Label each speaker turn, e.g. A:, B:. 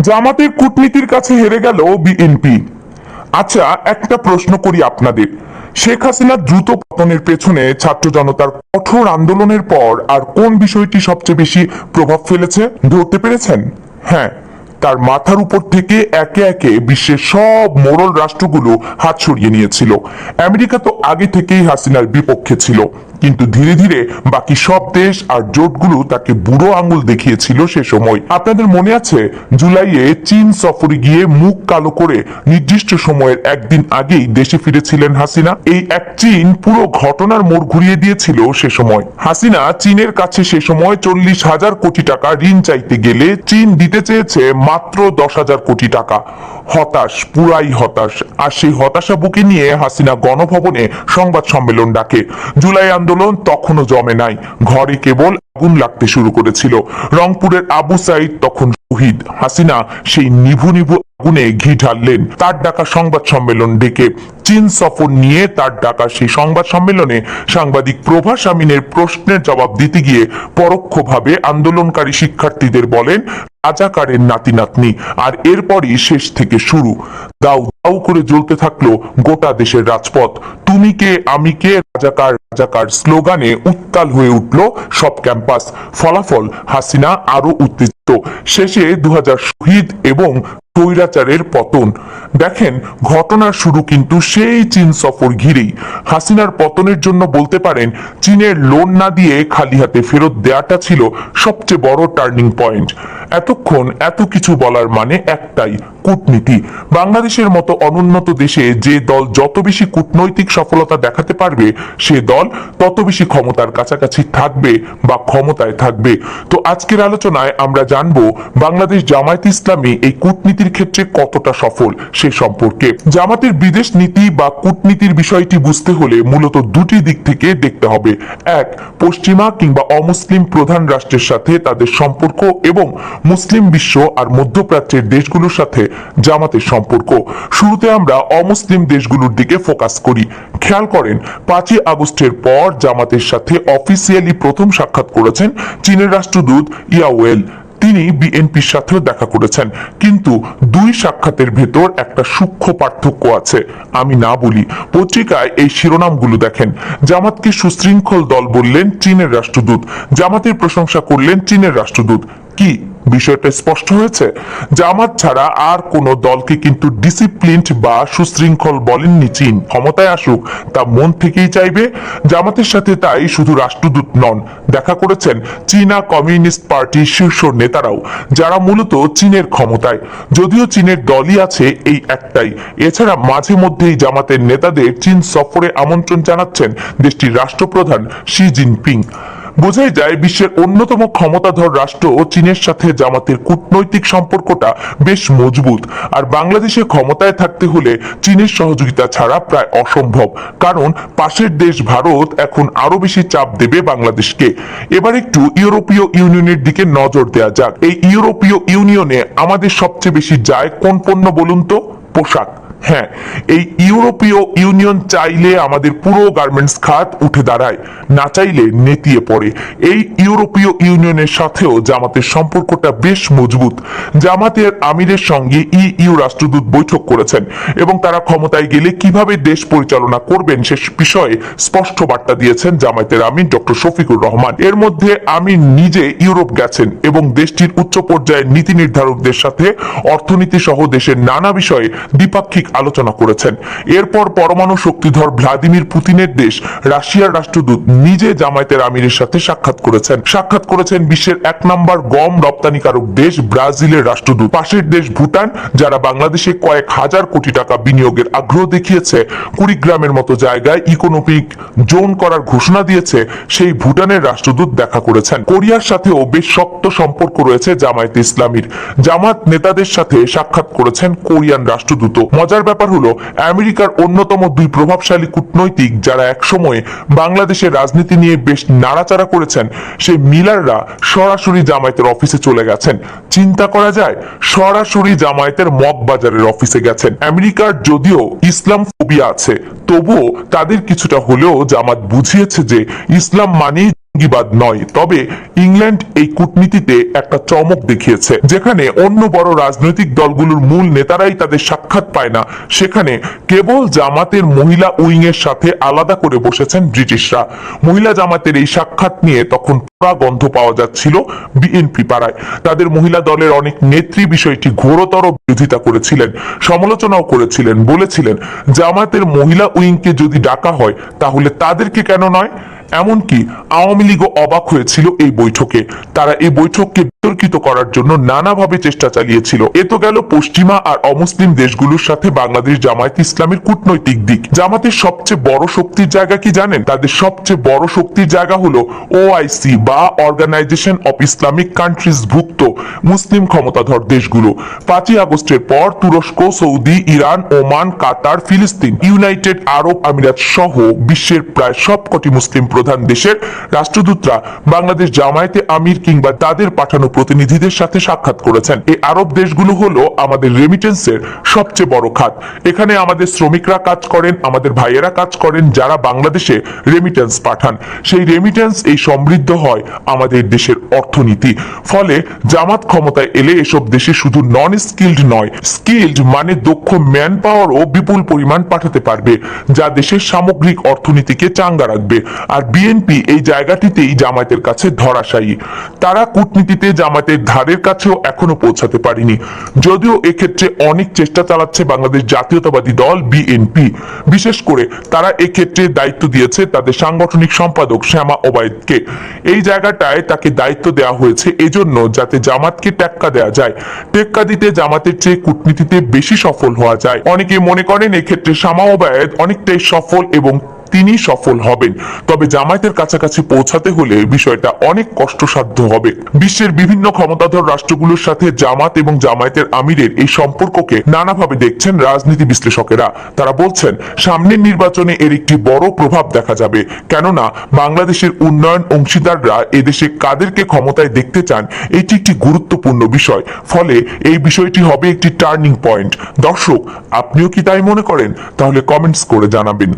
A: জামাতের কূটনীতির কাছে হেরে গেল বিএনপি। আচ্ছা একটা প্রশ্ন করি আপনাদের। শেখ হাসিনা দ্রুত পতনের পেছনে ছাত্র জনতার কঠোর আন্দোলনের পর আর কোন বিষয়টি সবচেয়ে বেশি প্রভাব ফেলেছে? ধরতে পেরেছেন? হ্যাঁ তার মাথার উপর থেকে একে একে বিশ্বের সব মোড়ল রাষ্ট্রগুলো হাত সরিয়ে নিয়েছিল। আমেরিকা তো আগে থেকেই হাসিনার বিপক্ষে ছিল। কিন্তু ধীরে ধীরে বাকি সব দেশ আর জোটগুলো তাকে বুড়ো আঙুল দেখিয়েছিল সে সময়। আপনাদের মনে আছে, জুলাইয়ে চীন সফরে গিয়ে মুখ কালো করে নির্দিষ্ট সময়ের একদিন আগেই দেশে ফিরেছিলেন হাসিনা? এই এক চীন পুরো ঘটনার মোড় ঘুরিয়ে দিয়েছিল সে সময়। হাসিনা চীনের কাছে সে সময় চল্লিশ হাজার কোটি টাকা ঋণ চাইতে গেলে চীন দিতে চেয়েছে মাত্র দশ হাজার কোটি টাকা। হতাশ, পুরাই হতাশ। আর সেই হতাশা বুকে নিয়ে হাসিনা গণভবনে সংবাদ সম্মেলন ডাকে। জুলাই আন্দোলন তখনও জমে নাই। ঘরে কেবল আগুন লাগতে শুরু করেছিল। রংপুরের আবু সাইদ, তখন শহীদ হাসিনা, সেই নিভু নিভু আগুনে ঘি ঢাললেন। তার ডাকা সংবাদ সম্মেলন ডেকে চীন সফর নিয়ে তার ডাকা সেই সংবাদ সম্মেলনে সাংবাদিক প্রভাস আমিনের প্রশ্নের জবাব দিতে গিয়ে পরোক্ষভাবে আন্দোলনকারী শিক্ষার্থীদের বলেন, রাজাকারের নাতি নাতনি আর এরপরই শেষ থেকে শুরু। দাউ দাউ করে জ্বলতে থাকল গোটা দেশের রাজপথ। তুমি কে, আমি কে রাজাকার রাজাকার স্লোগানে উত্তাল হয়ে উঠল সব ক্যাম্পাস। ফলাফল হাসিনা আরও উত্তেজিত। শেষে দু শহীদ এবং স্বৈরাচারের পতন। দেখেন ঘটনার শুরু কিন্তু সেই চীন সফর ঘিরেই। হাসিনার পতনের জন্য বলতে পারেন, চীনের লোন না দিয়ে খালি হাতে ফেরত দেয়াটা ছিল সবচেয়ে বড় টার্নিং পয়েন্ট। এতক্ষণ এত কিছু বলার মানে একটাই, কূটনীতি। বাংলাদেশের মতো অনুন্নত দেশে যে দল যত বেশি কূটনৈতিক সফলতা দেখাতে পারবে সে দল তত বেশি ক্ষমতার কাছাকাছি থাকবে বা ক্ষমতায় থাকবে। তো আজকের আলোচনায় আমরা জানব বাংলাদেশ জামায়াত ইসলামী এই কূটনীতির ক্ষেত্রে কতটা সফল সে সম্পর্কে। জামাতের বিদেশ নীতি বা কূটনীতির বিষয়টি বুঝতে হলে মূলত দুটি দিক থেকে দেখতে হবে। এক, পশ্চিমা কিংবা অমুসলিম প্রধান রাষ্ট্রের সাথে তাদের সম্পর্ক এবং মুসলিম বিশ্ব আর মধ্যপ্রাচ্যের দেশগুলোর সাথে জামাতের সম্পর্ক। শুরুতে আমরা অমুসলিম দেশগুলোর দিকে ফোকাস করি। খেয়াল করেন পাঁচই আগস্টের পর জামাতের সাথে অফিসিয়ালি প্রথম সাক্ষাৎ করেছেন চীনের রাষ্ট্রদূত ইয়াওয়েল। তিনি বিএনপির সাথেও দেখা করেছেন। কিন্তু দুই সাক্ষাতের ভেতর একটা সূক্ষ্ম পার্থক্য আছে। আমি না বলি, পত্রিকায় এই শিরোনামগুলো দেখেন। জামাতকে সুশৃঙ্খল দল বললেন চীনের রাষ্ট্রদূত। জামাতের প্রশংসা করলেন চীনের রাষ্ট্রদূত। কি? বিষয়টা স্পষ্ট হয়েছে? জামাত ছাড়া আর কোন দলকে কিন্তু ডিসিপ্লিনড বা সুশৃঙ্খল বলেননি চীন। ক্ষমতায় আসুক, তা মন থেকেই চাইবে। জামাতের সাথে তাই শুধু রাষ্ট্রদূত নন, দেখা করেছেন চীনা কমিউনিস্ট পার্টির শীর্ষ নেতারাও, যারা মূলত চীনের ক্ষমতায়। যদিও চীনের দলই আছে এই একটাই। এছাড়া মাঝে মধ্যেই জামাতের নেতাদের চীন সফরে আমন্ত্রণ জানাচ্ছেন দেশটির রাষ্ট্রপ্রধান শি জিনপিং। বোঝাই যায় বিশ্বের অন্যতম ক্ষমতাধর রাষ্ট্র ও চীনের সাথে জামাতের কূটনৈতিক সম্পর্কটা বেশ মজবুত। আর বাংলাদেশে ক্ষমতায় থাকতে হলে চীনের সহযোগিতা ছাড়া প্রায় অসম্ভব। কারণ পাশের দেশ ভারত এখন আরও বেশি চাপ দেবে বাংলাদেশকে। এবার একটু ইউরোপীয় ইউনিয়নের দিকে নজর দেওয়া যাক। এই ইউরোপীয় ইউনিয়নে আমাদের সবচেয়ে বেশি যায় কোন পণ্য বলুন তো? পোশাক। হ্যাঁ এই ইউরোপীয় ইউনিয়ন চাইলে আমাদের পুরো গার্মেন্টস খাত উঠে দাঁড়ায়, না চাইলে নেতিয়ে পড়ে। এই ইউরোপীয় ইউনিয়নের সাথেও জামাতের সম্পর্কটা বেশ মজবুত। জামাতের আমিরের সঙ্গে ইউ রাষ্ট্রদূত বৈঠক করেছেন এবং তারা ক্ষমতায় গেলে কীভাবে দেশ পরিচালনা করবেন সে বিষয়ে স্পষ্ট বার্তা দিয়েছেন জামায়াতের আমির ডক্টর শফিকুর রহমান। এর মধ্যে আমির নিজে ইউরোপ গেছেন এবং দেশটির উচ্চ পর্যায়ের নীতি নির্ধারকদের সাথে অর্থনীতি সহ দেশের নানা বিষয়ে দ্বিপাক্ষিক আলোচনা করেছেন। এরপর পরমাণু শক্তিধর ভ্লাদিমির পুতিনের দেশ রাশিয়ার রাষ্ট্রদূত নিজে জামায়াতের আমিরের সাথে সাক্ষাৎ করেছেন। সাক্ষাৎ করেছেন বিশ্বের এক নম্বর গম রপ্তানিকারক দেশ ব্রাজিলের রাষ্ট্রদূত। পাশের দেশ ভুটান, যারা বাংলাদেশে কয়েক হাজার কোটি টাকা বিনিয়োগের আগ্রহ দেখিয়েছে। কুড়িগ্রামের মতো জায়গায় ইকোনমিক জোন করার ঘোষণা দিয়েছে, সেই ভুটানের রাষ্ট্রদূত দেখা করেছেন। কোরিয়ার সাথেও বেশ শক্ত সম্পর্ক রয়েছে জামায়াতে ইসলামীর। জামাত নেতাদের সাথে সাক্ষাৎ করেছেন কোরিয়ান রাষ্ট্রদূত মজার ব্যাপার হলো, আমেরিকার অন্যতম দুই প্রভাবশালী কূটনৈতিক যারা একসময় বাংলাদেশের রাজনীতি নিয়ে বেশ নাড়াচাড়া করেছেন, সেই মিলাররা সরাসরি জামায়াতের অফিসে চলে গেছেন। চিন্তা করা যায়, সরাসরি জামায়াতের মগবাজারের অফিসে গেছেন। আমেরিকার যদিও ইসলাম ফোবিয়া আছে, তবুও তাদের কিছুটা হলেও জামাত বুঝিয়েছে যে ইসলাম মানেই জঙ্গিবাদ নয়। তবে ইংল্যান্ড এই কূটনীতিতে একটা চমক দেখিয়েছে, যেখানে অন্য বড় রাজনৈতিক দলগুলোর মূল নেতারাই তাদের সাক্ষাৎ পায় না। সেখানে কেবল জামাতের মহিলা উইং এর সাথে আলাদা করে বসেছেন ব্রিটিশরা। মহিলা জামাতের এই সাক্ষাৎ নিয়ে তখন পোড়া গন্ধ পাওয়া যাচ্ছিল বিএনপি পাড়ায়। তাদের মহিলা দলের অনেক নেত্রী বিষয়টি ঘোরতর বিরোধিতা করেছিলেন, সমালোচনাও করেছিলেন, বলেছিলেন, জামাতের মহিলা উইংকে যদি ডাকা হয়, তাহলে তাদেরকে কেন নয়? এমনকি আওয়ামী লীগও অবাক হয়েছিল এই বৈঠকে। তারা এই বৈঠককে বিতর্কিত করার জন্য নানাভাবে চেষ্টা চালিয়েছিল। এ তো গেল পশ্চিমা আর অমুসলিম দেশগুলোর সাথে বাংলাদেশ জামায়াত ইসলামের কূটনৈতিক দিক। জামাতের সবচেয়ে বড় শক্তির জায়গা কি জানেন? তাদের সবচেয়ে বড় শক্তির জায়গা হলো ওআইসি বা অর্গানাইজেশন অফ ইসলামিক কান্ট্রিজ ভুক্ত মুসলিম ক্ষমতাধর দেশগুলো। পাঁচই আগস্টের পর তুরস্ক, সৌদি, ইরান, ওমান, কাতার, ফিলিস্তিন, ইউনাইটেড আরব আমিরাত সহ বিশ্বের প্রায় সবকটি মুসলিম প্রধান দেশের রাষ্ট্রদূতরা বাংলাদেশ জামায়াতে আমির কিংবা তাদের পাঠানো প্রতিনিধিদের সাথে সাক্ষাৎ করেছেন। এই আরব দেশগুলো হলো আমাদের রেমিটেন্সের সবচেয়ে বড় খাত। এখানে আমাদের শ্রমিকরা কাজ করেন, আমাদের ভাইয়েরা কাজ করেন, যারা বাংলাদেশে রেমিটেন্স পাঠান। সেই রেমিটেন্স এই সমৃদ্ধ হয় আমাদের দেশের অর্থনীতি। ফলে জামাত ক্ষমতায় এলে এসব দেশে শুধু নন স্কিল্ড নয় স্কিল্ড মানে দক্ষ ম্যান পাওয়ারও বিপুল পরিমাণ পাঠাতে পারবে, যা দেশের সামগ্রিক অর্থনীতিকে চাঙ্গা রাখবে। আর বিএনপি এই জায়গাটিতেই জামায়াতের কাছে ধরাশায়ী। তারা কূটনীতিতে জামায়াতের ধারের কাছেও এখনও পৌঁছাতে পারেনি। যদিও এক্ষেত্রে অনেক চেষ্টা চালাচ্ছে বাংলাদেশ জাতীয়তাবাদী দল বিএনপি বিশেষ করে তারা এক্ষেত্রে দায়িত্ব দিয়েছে তাদের সাংগঠনিক সম্পাদক শ্যামা ওবায়দকে। এই জায়গাটায় তাকে দায়িত্ব দেওয়া হয়েছে এজন্য যাতে জামাতকে টেক্কা দেওয়া যায়। টেক্কা দিতে জামাতের চেয়ে কূটনীতিতে বেশি সফল হওয়া যায়। অনেকে মনে করেন এক্ষেত্রে শ্যামা ওবায়দ অনেকটাই সফল এবং তিনি সফল হবেন। তবে জামায়াতের কাছাকাছি পৌঁছাতে হলে বিষয়টা অনেক কষ্টসাধ্য হবে। বিশ্বের বিভিন্ন ক্ষমতাধর রাষ্ট্রগুলোর সাথে জামাত এবং জামায়াতের আমিরের এই সম্পর্ককে নানাভাবে দেখছেন রাজনীতি বিশ্লেষকেরা। তারা বলছেন, সামনের নির্বাচনে এর একটি বড় প্রভাব দেখা যাবে। কেননা, বাংলাদেশের উন্নয়ন অংশীদাররা এদেশে কাদেরকে ক্ষমতায় দেখতে চান, এটি একটি গুরুত্বপূর্ণ বিষয়। ফলে এই বিষয়টি হবে একটি টার্নিং পয়েন্ট। দর্শক, আপনিও কি তাই মনে করেন? তাহলে কমেন্টস করে জানাবেন।